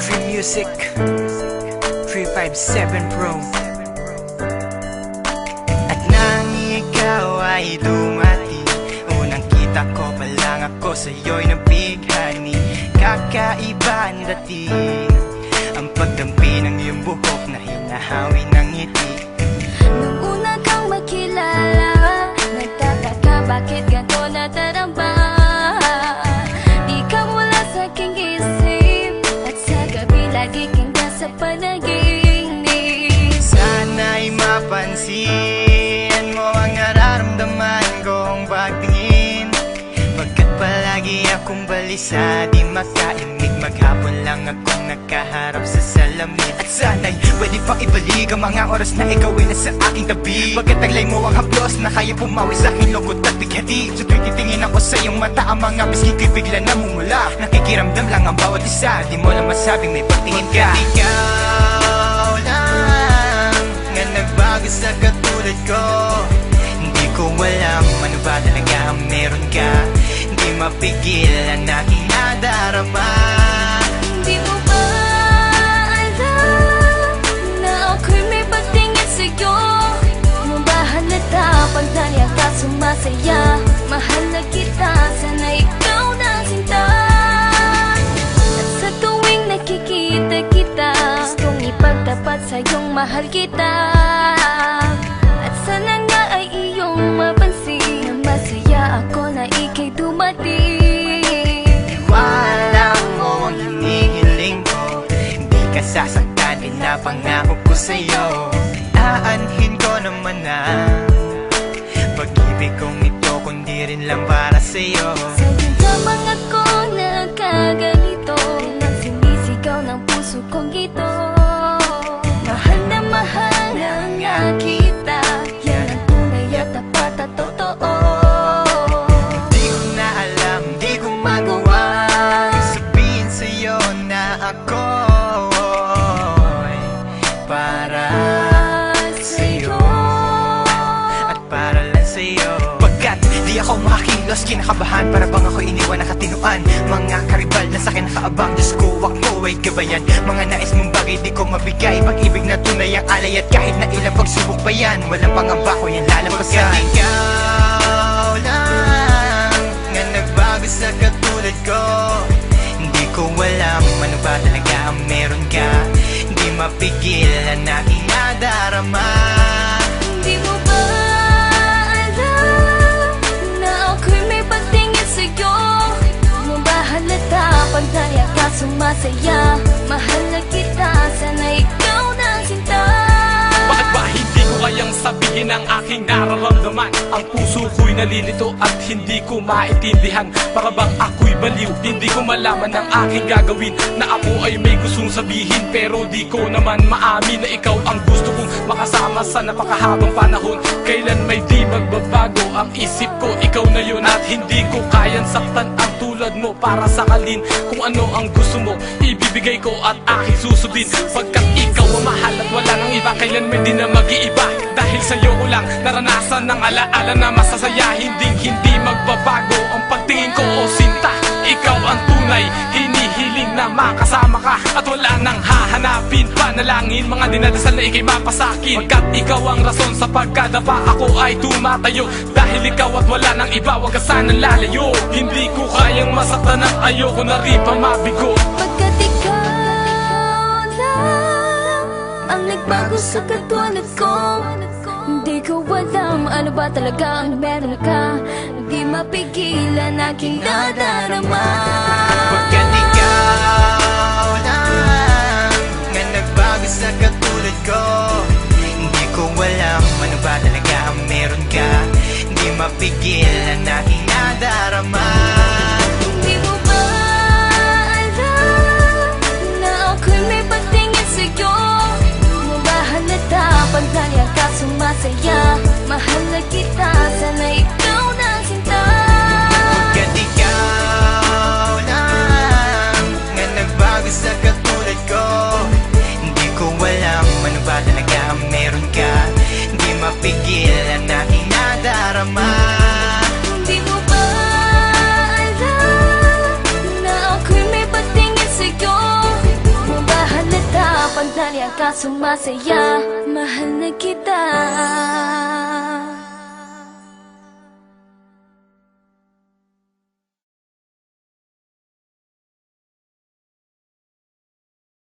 Tree Music. 357 Pro. At nang ikaw ay dumati Unang kita ko pa lang ako sa'yo'y nabighani balisa Di makaimig maghapon lang akong nakaharap sa salamin. At sana'y pwede pang ibalik ang mga oras na ikaw ay nasa aking tabi. Pagkat taglay mo ang haplos na kaya pumawi sa aking lungkot at bighati. Sa tuwing titingin ako sa iyong mata Ang mga bisgi ko'y bigla namumula. Nakikiramdam lang ang bawat isa Di mo lang masabing may pagtingin ka. Ikaw Hindi mapigil ang aking nadarama Di mo ba alam Na ako'y may pagtingin sa'yo? Mo ba halata pag nariyan ka sumasaya. Mahal na kita, sana ikaw na sinta. At sa tuwing nakikita kita Gustong ipagtapat sa'yong mahal kita. At sana nga ay iyong mapansin Na masaya ako na ikay dumating rin lang para sa'yo. Sa'yo lamang ako nagkaganito Nang sinisigaw ng puso kong ito. Mahal na mahal na nga kita Yan ang tunay at tapat at totoo. Di ko na alam, di ko magawa. Sabihin sa'yo na ako makakilos Kinakabahan para bang ako iniwan nakatinuan Mga karibal na sa akin nakaabang. Diyos ko ako ay gabayan. Mga nais mong bagay di ko mabigay. Pag-ibig na tunay ang alay At kahit na ilang pagsubok pa yan Walang pangamba ko yan lalampasan Pagkat ikaw lang Nga nagbago sa katulad ko Hindi ko alam ano ba talaga ang meron ka. Hindi mapigil ang aking ka sumasaya Mahal na kita, sana ko kayang sabihin ang aking nararamdaman. Ang puso ko'y nalilito at hindi ko maintindihan. Para bang ako'y baliw, hindi ko malaman ang aking gagawin. Na ako ay may gustong sabihin pero di ko naman maamin Na ikaw ang gusto kong makasama sa napakahabang panahon. Kailan may di magbabago ang isip ko Ikaw na yun at hindi ko kayang saktan ang tulad mo Para sakalin kung ano ang gusto mo Ibibigay ko at aking susundin Pagkat ikaw ang mahal at wala nang iba Kailan may di na mag-iiba naranasan ng alaala na masasaya Hindi hindi magbabago ang pagtingin ko o sinta. Ikaw ang tunay, hinihiling na makasama ka. At wala nang hahanapin Panalangin, mga dinadasal na ikay mapasakin Pagkat ikaw ang rason sa pagkadapa Ako ay tumatayo. Dahil ikaw at wala nang iba Huwag ka sanang lalayo. Hindi ko kayang masaktan at ayoko na rin pa mabigo. Pagkat ikaw lang Ang nagbago sa katulad ko Hindi ko alam ano ba talaga ang meron ka. Hindi mapigilan aking nadarama Pagkat ikaw lang Mahal na kita, sana ikaw na sinta. Pagkat ikaw lang Nga nagbago sa katulad ko. Hindi ko alam ano ba talaga ang meron ka. Hindi mapigil ang aking nadarama Di mo ba alam Na ako'y may pagtingin sa'yo? Mo ka sumasaya Mahal na kita